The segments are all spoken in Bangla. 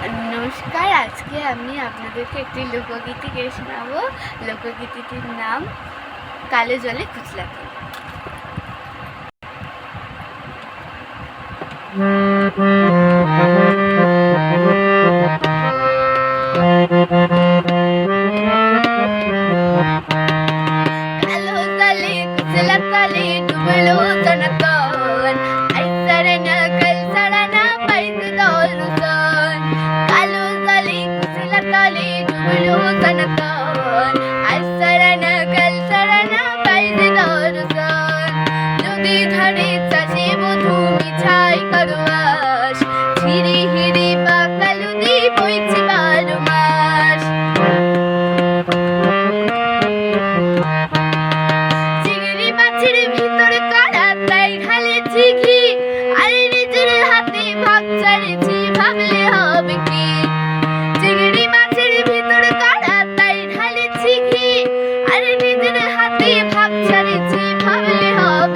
নমস্কার আজকে আমি আপনাদেরকে একটি লোকগীতি গিয়ে শোনাবো। লোকগীতিটির নাম কালো জলে কুচলাতে কালো কুচলাতে ডুবলো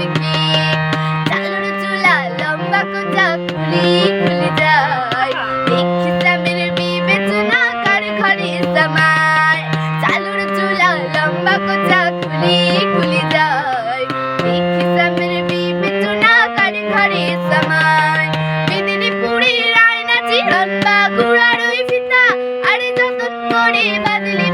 হবে কি? চালুর চুলা লম্বা কোচা খুলি খুলি যায়। দেখি স্বামীর বিবেচনা কার ঘরে সামায় চালুর চুলা লম্বা কোচা খুলি খুলি যায়। দেখি স্বামীর বিবেচনা কার ঘরে সামায় মেদিনীপুরের আয়না চিরন বা গুড়ার ওই ফিতা। আরে করে বাদলে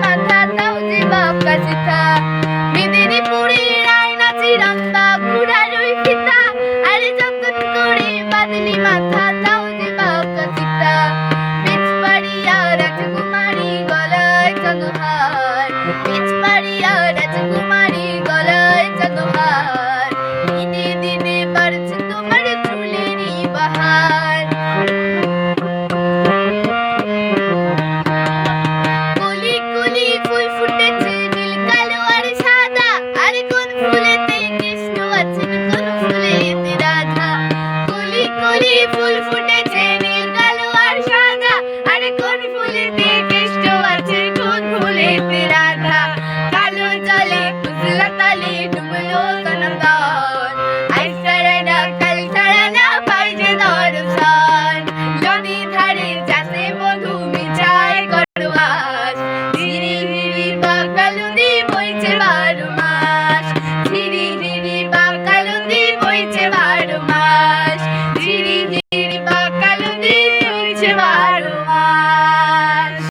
পারিয়া রাজকুমারী গলায় চাদোহার। দিনে দিনে বাড়ছে তোমার চুলেরই বাহার। কলি কলি ফুল ফুটেছে নীল, কালো আর সাদা। আর কোন ফুলেতে কৃষ্ণ আছেন, কোন ফুলেতে রাধা? কলি কলি ফুল ফুটেছে নীল, কালো আর সাদা। আর কোন ফুলেতে কৃষ্ণ আছেন, কোন ফুলেতে রাধা? do I?